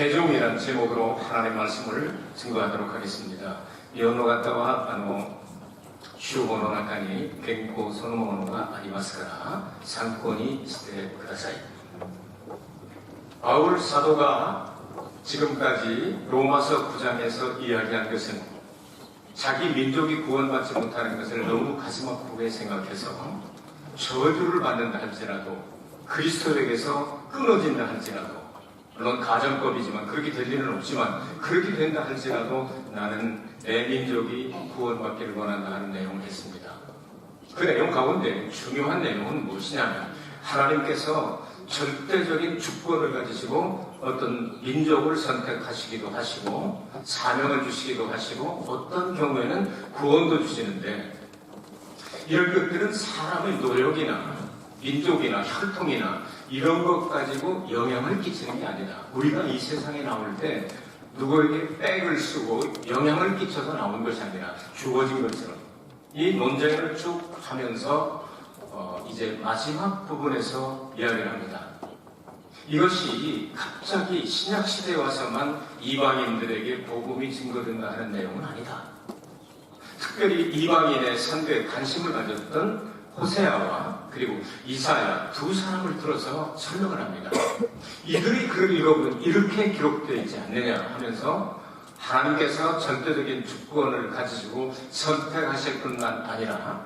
개종이라는 제목으로 하나님의 말씀을 증거하도록 하겠습니다. 연어 갔다와 아노 주어노 나카니 갱고 선호모노가 아니마스카라 상권이 시대 그다사이 바울 사도가 지금까지 로마서 9장에서 이야기한 것은 자기 민족이 구원받지 못하는 것을 너무 가슴 아프게 생각해서 저주를 받는다 할지라도 그리스도에게서 끊어진다 할지라도 물론 가정법이지만 그렇게 될 일은 없지만 그렇게 된다 할지라도 나는 내 민족이 구원받기를 원한다 하는 내용을 했습니다. 그 내용 가운데 중요한 내용은 무엇이냐면 하나님께서 절대적인 주권을 가지시고 어떤 민족을 선택하시기도 하시고 사명을 주시기도 하시고 어떤 경우에는 구원도 주시는데 이런 것들은 사람의 노력이나 민족이나 혈통이나 이런 것 가지고 영향을 끼치는 게 아니다. 우리가 이 세상에 나올 때 누구에게 백을 쓰고 영향을 끼쳐서 나온 것이 아니라 주어진 것처럼 이 논쟁을 쭉 하면서 어, 이제 마지막 부분에서 이야기를 합니다. 이것이 갑자기 신약 시대에 와서만 이방인들에게 복음이 증거된다 하는 내용은 아니다. 특별히 이방인의 선교에 관심을 가졌던 호세아와 그리고 이사야 두 사람을 들어서 설명을 합니다. 이들이 글을 읽어보면 이렇게 기록되어 있지 않느냐 하면서 하나님께서 전대적인 주권을 가지시고 선택하실 뿐만 아니라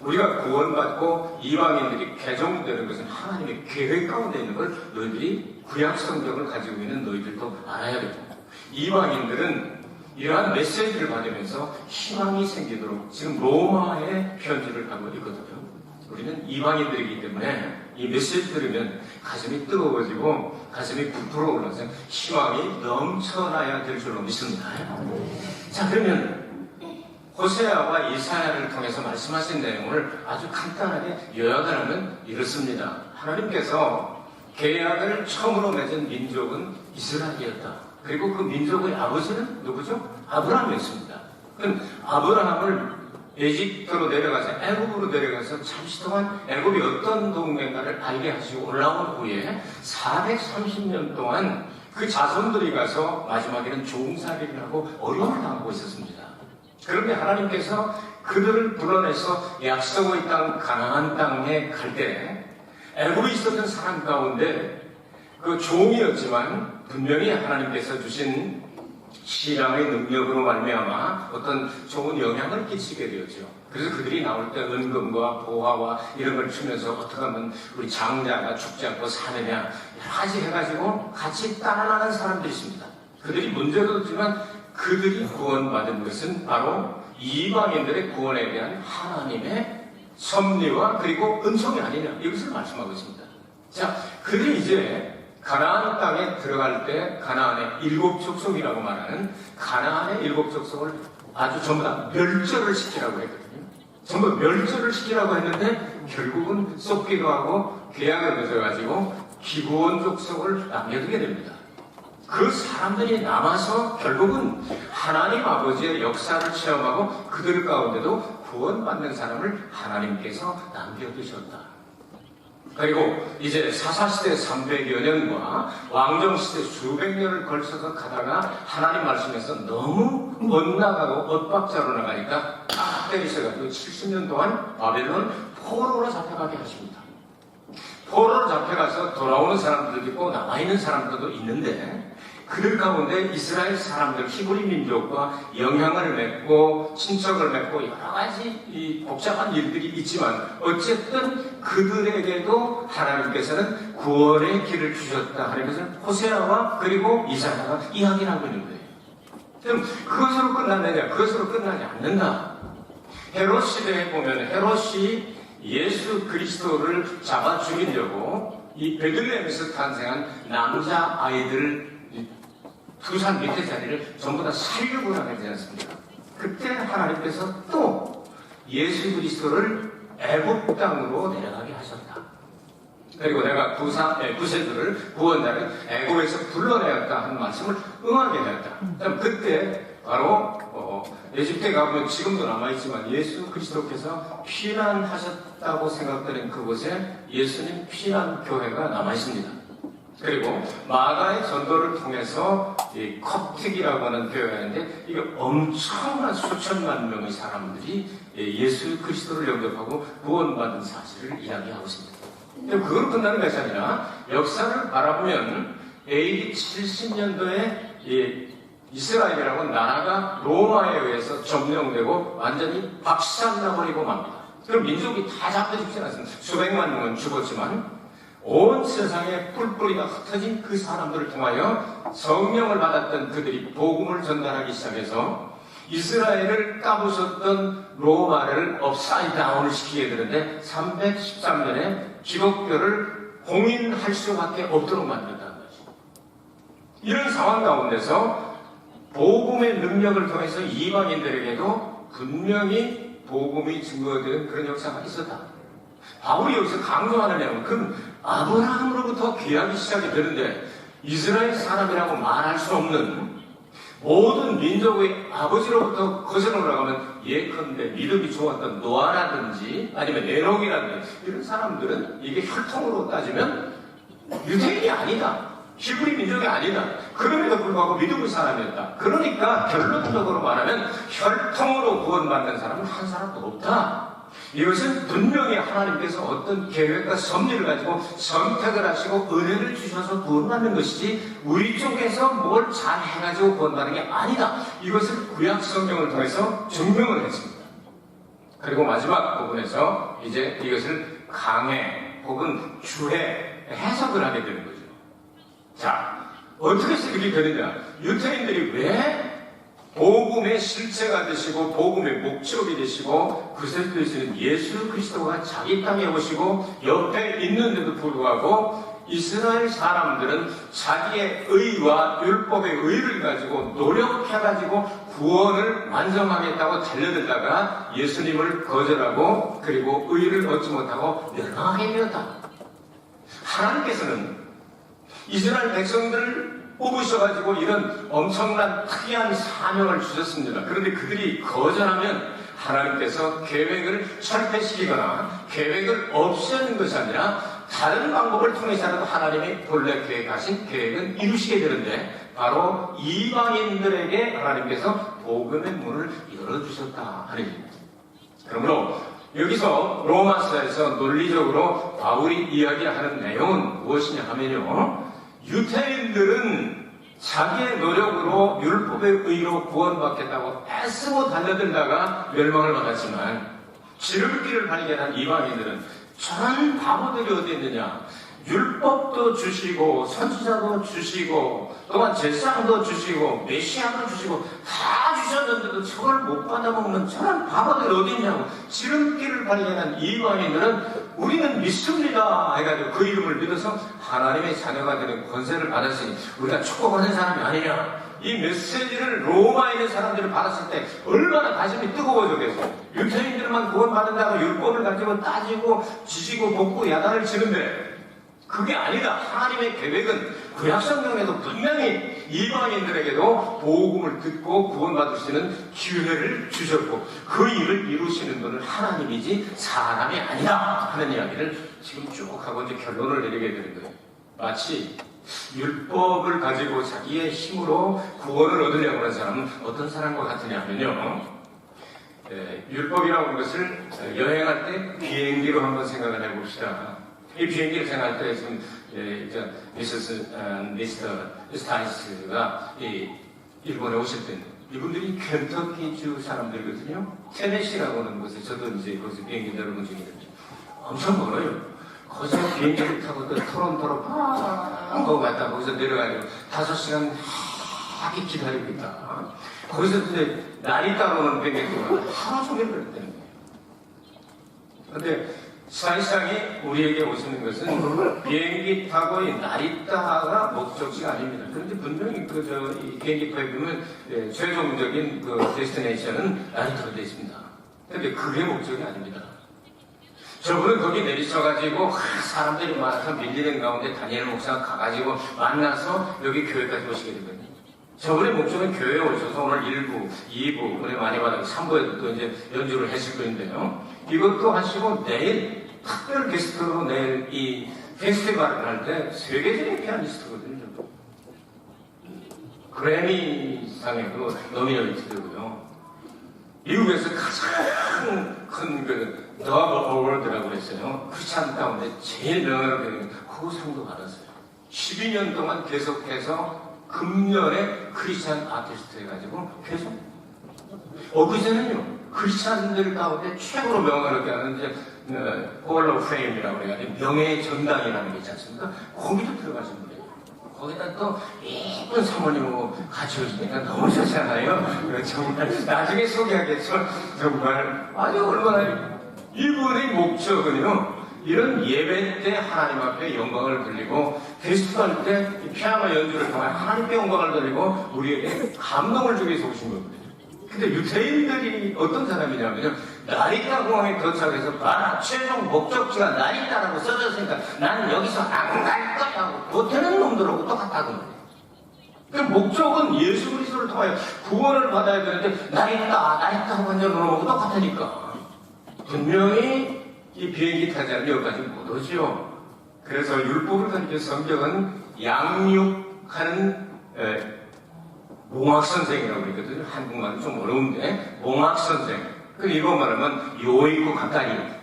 우리가 구원받고 이방인들이 개종되는 것은 하나님의 계획 가운데 있는 걸 너희들이 구약 성경을 가지고 있는 너희들도 알아야 되고 이방인들은 이러한 메시지를 받으면서 희망이 생기도록 지금 로마의 편지를 하고 있거든요. 우리는 이방인들이기 때문에 이 메시지 들으면 가슴이 뜨거워지고 가슴이 부풀어 올라서 희망이 넘쳐나야 될 줄로 믿습니다. 자 그러면 호세아와 이사야를 통해서 말씀하신 내용을 아주 간단하게 요약을 하면 이렇습니다. 하나님께서 계약을 처음으로 맺은 민족은 이스라엘이었다. 그리고 그 민족의 아버지는 누구죠? 아브라함이었습니다. 그럼 아브라함을 에집트로 내려가서 애굽으로 내려가서 잠시 동안 애굽이 어떤 동맹가를 알게 하시고 올라온 후에 430년 동안 그 자손들이 가서 마지막에는 종살이를 하고 어려움을 당하고 있었습니다. 그런데 하나님께서 그들을 불러내서 약속의 땅 가나안 땅에 갈 때 애굽에 있었던 사람 가운데 그 종이었지만 분명히 하나님께서 주신 신앙의 능력으로 말미암아 어떤 좋은 영향을 끼치게 되었죠. 그래서 그들이 나올 때 은금과 보화와 이런 걸 주면서 어떻게 하면 우리 장자가 죽지 않고 사느냐 여러 가지 해가지고 같이 따라나간 사람들이 있습니다. 그들이 문제도 없지만 그들이 구원받은 것은 바로 이방인들의 구원에 대한 하나님의 섭리와 그리고 은총이 아니냐 이것을 말씀하고 있습니다. 자, 그들이 이제 가나안 땅에 들어갈 때 가나안의 일곱 족속이라고 말하는 가나안의 일곱 족속을 아주 전부 다 멸절을 시키라고 했거든요. 전부 멸절을 시키라고 했는데 결국은 쏟기도 하고 계약을 맺어가지고 기부원 족속을 남겨두게 됩니다. 그 사람들이 남아서 결국은 하나님 아버지의 역사를 체험하고 그들 가운데도 구원받는 사람을 하나님께서 남겨두셨다. 그리고 이제 사사시대 300여 년과 왕정시대 수백 년을 걸쳐서 가다가 하나님 말씀에서 너무 엇나가고 엇박자로 나가니까 딱 때리셔가지고 70년 동안 바벨론 포로로 잡혀가게 하십니다. 포로로 잡혀가서 돌아오는 사람들도 있고 남아있는 사람들도 있는데 그들 가운데 이스라엘 사람들 히브리 민족과 영향을 맺고 친척을 맺고 여러 가지 이 복잡한 일들이 있지만 어쨌든 그들에게도 하나님께서는 구원의 길을 주셨다 하는 것을 호세아와 그리고 이사야가 이야기를 하고 있는 거예요. 그럼 그것으로 끝나느냐? 그것으로 끝나지 않는다. 헤롯 시대에 보면 헤롯이 예수 그리스도를 잡아 죽이려고 이 베들레헴에서 탄생한 남자 아이들 두살 밑에 자리를 전부 다 살려고 하지 않습니까? 그때 하나님께서 또 예수 그리스도를 애굽 땅으로 내려가게 하셨다. 그리고 내가 구사, 예, 구세주를 구원자를 애굽에서 불러내었다 하는 말씀을 응하게. 그럼 그때 바로 어, 에집트에 가보면 지금도 남아있지만 예수 그리스도께서 피난하셨다고 생각되는 그곳에 예수님 피난 교회가 남아있습니다. 그리고 마가의 전도를 통해서 이 컵틱이라고 하는 있는데 이게 엄청난 수천만 명의 사람들이 예수 그리스도를 영접하고 구원받은 사실을 이야기하고 있습니다. 근데 그걸 끝나는 것이 아니라 역사를 바라보면 AD 70년도에 이스라엘이라고 나라가 로마에 의해서 점령되고 완전히 박살나버리고 맙니다. 그럼 민족이 다 잡혀 죽지 않습니다. 수백만 명은 죽었지만 온 세상에 뿔뿔이가 흩어진 그 사람들을 통하여 성령을 받았던 그들이 복음을 전달하기 시작해서 이스라엘을 까부셨던 로마를 업사이드 다운을 시키게 되는데 313년에 기독교를 공인할 수밖에 없도록 만든다는 거죠. 이런 상황 가운데서 복음의 능력을 통해서 이방인들에게도 분명히 복음이 증거되는 그런 역사가 있었다. 바울이 여기서 내용은 그 아브라함으로부터 귀하기 시작이 되는데 이스라엘 사람이라고 말할 수 없는 모든 민족의 아버지로부터 거슬러 올라가면 예컨대 믿음이 좋았던 노아라든지 아니면 에녹이라든지 이런 사람들은 이게 혈통으로 따지면 유대인이 아니다. 히브리 민족이 아니다. 그럼에도 불구하고 믿음의 사람이었다. 그러니까 결론적으로 말하면 혈통으로 구원받는 사람은 한 사람도 없다. 이것은 분명히 하나님께서 어떤 계획과 섭리를 가지고 선택을 하시고 은혜를 주셔서 구원받는 것이지 우리 쪽에서 뭘 잘 해가지고 구원받는 게 아니다. 이것을 구약 성경을 통해서 증명을 했습니다. 그리고 마지막 부분에서 이제 이것을 강해 혹은 주해 해석을 하게 되는 거죠. 자, 어떻게 해서 그렇게 되느냐? 유태인들이 왜 복음의 실체가 되시고 복음의 목적이 되시고 되시는 예수 그리스도가 자기 땅에 오시고 옆에 있는데도 불구하고 이스라엘 사람들은 자기의 의와 율법의 의를 가지고 노력해가지고 구원을 완성하겠다고 달려들다가 예수님을 거절하고 그리고 의를 얻지 못하고 멸망하게 되었다. 하나님께서는 이스라엘 백성들을 뽑으셔가지고 이런 엄청난 특이한 사명을 주셨습니다. 그런데 그들이 거절하면 하나님께서 계획을 철폐시키거나 계획을 없애는 것이 아니라 다른 방법을 통해서라도 하나님이 본래 계획하신 계획은 이루시게 되는데 바로 이방인들에게 하나님께서 복음의 문을 열어주셨다 하는 겁니다. 그러므로 여기서 로마서에서 논리적으로 바울이 이야기하는 내용은 무엇이냐 하면요. 유태인들은 자기의 노력으로 율법의 의로 구원받겠다고 애쓰고 달려들다가 멸망을 받았지만 지름길을 발견한 이방인들은 저런 바보들이 어디 있느냐? 율법도 주시고 선지자도 주시고 또한 제사장도 주시고 메시아도 주시고 다 주셨는데도 저걸 못 받아먹는 저런 바보들이 어디 있냐고 지름길을 발견한 이방인들은 우리는 믿습니다 해가지고 그 이름을 믿어서 하나님의 자녀가 되는 권세를 받았으니 우리가 축복하는 사람이 아니냐 이 메시지를 로마에 있는 사람들이 받았을 때 얼마나 가슴이 뜨거워졌겠어 유태인들만 구원받는다고 율법을 가지고 따지고 지지고 볶고 야단을 치는데 그게 아니다. 하나님의 계획은 구약성경에도 분명히 이방인들에게도 복음을 듣고 구원받을 수 있는 기회를 주셨고 그 일을 이루시는 분은 하나님이지 사람이 아니다 하는 이야기를 지금 쭉 하고 이제 결론을 내리게 되는 거예요. 마치 율법을 가지고 자기의 힘으로 구원을 얻으려고 하는 사람은 어떤 사람과 같으냐 하면요. 예, 율법이라고 하는 것을 여행할 때 비행기로 한번 생각을 해봅시다. 이 비행기를 생각할 때 예, 저 미스스 어, 미스터 스타이스가 이 일본에 오실 때 이분들이 켄터키주 사람들이거든요. 테네시라고 하는 곳에 저도 이제 거기서 비행기 내려본 적이 있는데 엄청 멀어요. 거기서 비행기를 타고 또 토론토로 팡 거기 갔다 거기서 내려가지고 다섯 시간 하게 기다리고 있다. 거기서 이제 날이 따라오는 비행기가 하루 종일 그랬다는 거예요. 근데 사실상이 우리에게 오시는 것은 비행기 타고 이 나리따가 목적지가 아닙니다. 그런데 분명히 그저이 비행기표에 보면 예, 최종적인 그 데스티네이션은 나리따로 되어 있습니다. 그런데 그게 목적이 아닙니다. 저분은 거기 내리셔가지고 하, 사람들이 많아서 밀리는 가운데 다니엘 목사가 가가지고 만나서 여기 교회까지 오시게 되거든요. 저번에 목적은 교회에 오셔서 오늘 1부, 2부, 은혜 많이 받아서 3부에도 또 이제 연주를 했을 거인데요. 이것도 하시고 내일 특별 게스트로 내일 이 페스티벌을 할 때 세계적인 피아니스트거든요. 그래미상의 그 노미네이트되고요. 미국에서 가장 큰그 더브 어워드라고 그랬어요. 크리스찬 가운데 제일 명예롭게 그 상도 받았어요. 12년 동안 계속해서 금년에 크리스찬 아티스트 해가지고 계속 엊그제는요 크리스찬들 가운데 최고로 명예롭게 하는 이제 홀 오브 페임이라고 해가지고 명예의 전당이라는 게 있지 않습니까? 거기도 들어가신 분이에요. 거기다 또 예쁜 사모님하고 같이 오시니까 너무 좋잖아요. 정말 나중에 소개하겠죠. 정말 아주 얼마나 이분의 목적은요. 이런 예배 때 하나님 앞에 영광을 돌리고 페스티벌 때이 피아노 연주를 통해 하나님께 영광을 돌리고 우리에게 감동을 주기 위해서 오신 겁니다. 근데 유태인들이 어떤 사람이냐면요. 나리타 공항에 도착해서 봐라 최종 목적지가 나리타라고 써졌으니까 나는 여기서 안 갈 거야 하고 보태는 놈들하고 똑같다고 말해요. 그 목적은 예수 그리스도를 통하여 구원을 받아야 되는데 나리타 나리타 그러고 똑같으니까 분명히 이 비행기 않으면 여기까지 못 오죠. 그래서 율법을 가리켜 성경은 양육하는 에, 몽학 선생이라고 그러거든요. 한국말은 좀 어려운데 몽학 선생. 그 일본 말하면 요있고 가까이.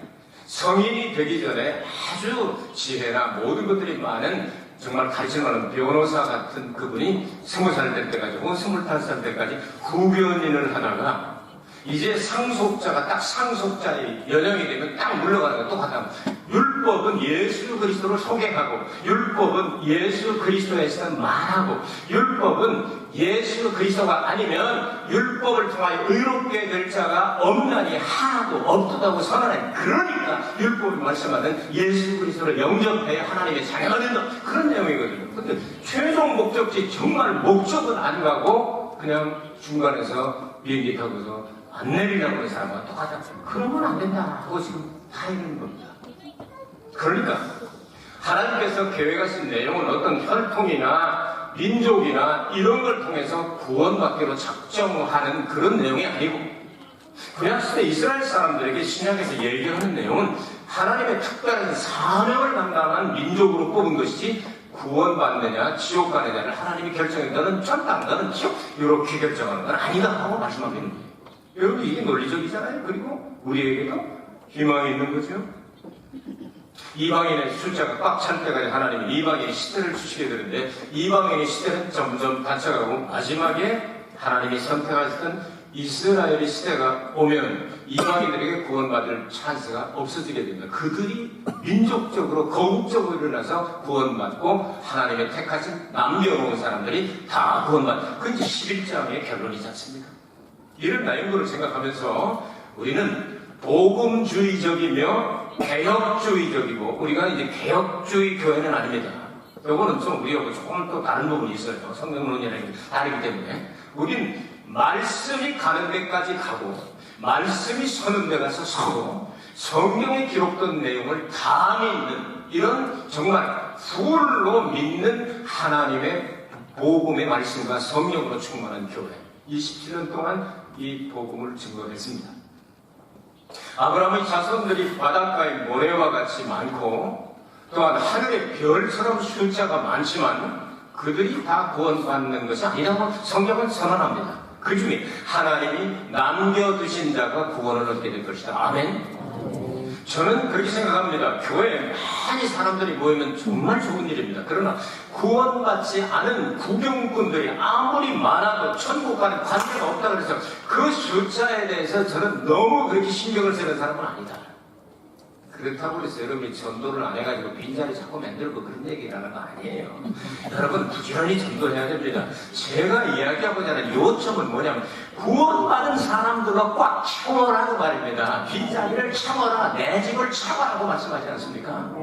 성인이 되기 전에 아주 지혜나 모든 것들이 많은 정말 가르치는 변호사 같은 그분이 스무 살될 때까지 혹은 스물다섯 살 때까지 후견인을 하다가 이제 상속자가 딱 상속자의 연령이 되면 딱 물러가는 거 똑같다. 율법은 예수 그리스도를 소개하고, 율법은 예수 그리스도에서 말하고, 율법은 예수 그리스도가 아니면 율법을 통하여 의롭게 될 자가 없나니 하나도 없다고 선언해. 그러니까 율법이 말씀하는 예수 그리스도를 영접해 하나님의 자녀가 된다. 그런 내용이거든요. 근데 최종 목적지 정말 목적은 안 가고 그냥 중간에서 비행기 타고서 안 내리라고 하는 사람과 똑같다. 그러면 안 된다고 지금 하이는 겁니다. 그러니까 하나님께서 계획하신 내용은 어떤 혈통이나 민족이나 이런 걸 통해서 구원받기로 작정하는 그런 내용이 아니고 구약시대 이스라엘 사람들에게 신약에서 얘기하는 내용은 하나님의 특별한 사명을 담당한 민족으로 뽑은 것이지 구원받느냐 지옥 가느냐를 하나님이 너는 천당 너는 지옥 이렇게 결정하는 건 아니다 하고 말씀하고 있는 거예요. 여러분 이게 논리적이잖아요. 그리고 우리에게도 희망이 있는 거죠. 이방인의 숫자가 꽉찬 때까지 하나님이 이방인의 시대를 주시게 되는데 이방인의 시대는 점점 닫혀가고 마지막에 하나님이 선택하셨던 이스라엘의 시대가 오면 이방인들에게 구원받을 찬스가 없어지게 됩니다. 그들이 민족적으로 거국적으로 일어나서 구원받고 하나님의 택하신 남겨놓은 사람들이 다 구원받는 그 이제 11장의 결론이지 않습니까? 이런 내용들을 생각하면서 우리는 복음주의적이며 개혁주의적이고 우리가 이제 개혁주의 교회는 아닙니다. 요거는 좀 우리하고 조금 또 다른 부분이 있어요. 성경론이라는 게 다르기 때문에 우린 말씀이 가는 데까지 가고 말씀이 서는 데 가서 서고 성경에 기록된 내용을 다 믿는 이런 정말 풀로 믿는 하나님의 복음의 말씀과 성령으로 충만한 교회 27년 동안 이 복음을 증거했습니다. 아브라함의 자손들이 바닷가의 모래와 같이 많고 또한 하늘의 별처럼 숫자가 많지만 그들이 다 구원받는 것이 아니라고 성경은 선언합니다. 그 중에 하나님이 남겨두신 자가 구원을 얻게 될 것이다. 아멘. 저는 그렇게 생각합니다. 교회에 많이 사람들이 모이면 정말 좋은 일입니다. 그러나 구원받지 않은 구경꾼들이 아무리 많아도 천국 가는 관계가 없다 그래서 그 숫자에 대해서 저는 너무 그렇게 신경을 쓰는 사람은 아니다. 그렇다고 해서 여러분이 전도를 안 해가지고 빈자리 자꾸 만들고 그런 얘기라는 거 아니에요. 여러분 부지런히 전도해야 됩니다. 제가 이야기하고자 하는 요점은 뭐냐면 구원받은 사람들과 꽉 채워라고 말입니다. 빈자리를 채워라, 내 집을 채워라고 말씀하지 않습니까?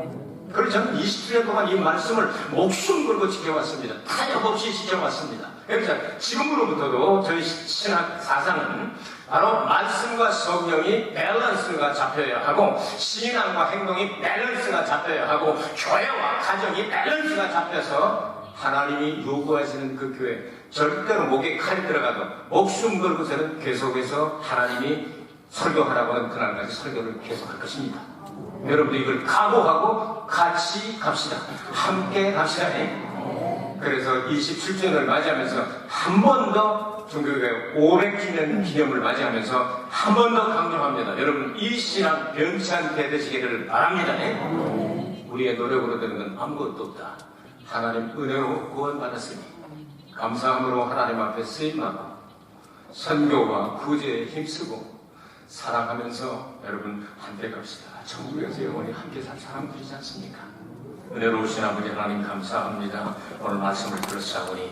그래서 저는 27년 동안 이 말씀을 목숨 걸고 지켜왔습니다. 타협 없이 지켜왔습니다. 그래서 지금으로부터도 저희 신학 사상은 바로 말씀과 성령이 밸런스가 잡혀야 하고 신앙과 행동이 밸런스가 잡혀야 하고 교회와 가정이 밸런스가 잡혀서 하나님이 요구하시는 그 교회 절대로 목에 칼이 들어가도 목숨 걸고서는 계속해서 하나님이 설교하라고 하는 그날까지 설교를 계속할 것입니다. 여러분도 이걸 각오하고 같이 갑시다. 함께 갑시다. 예? 그래서 27주년을 맞이하면서 한 번 더 종교교회 500주년 기념을 맞이하면서 한 번 더 강조합니다. 여러분 이 변치 않게 되시기를 바랍니다. 예? 우리의 노력으로 되는 건 아무것도 없다. 하나님 은혜로 구원받았으니 감사함으로 하나님 앞에 쓰임하고 선교와 구제에 힘쓰고 사랑하면서 여러분 함께 갑시다. 천국에서 영원히 함께 살 사람들이지 않습니까? 은혜로우신 아버지 하나님 감사합니다. 오늘 말씀을 들었사오니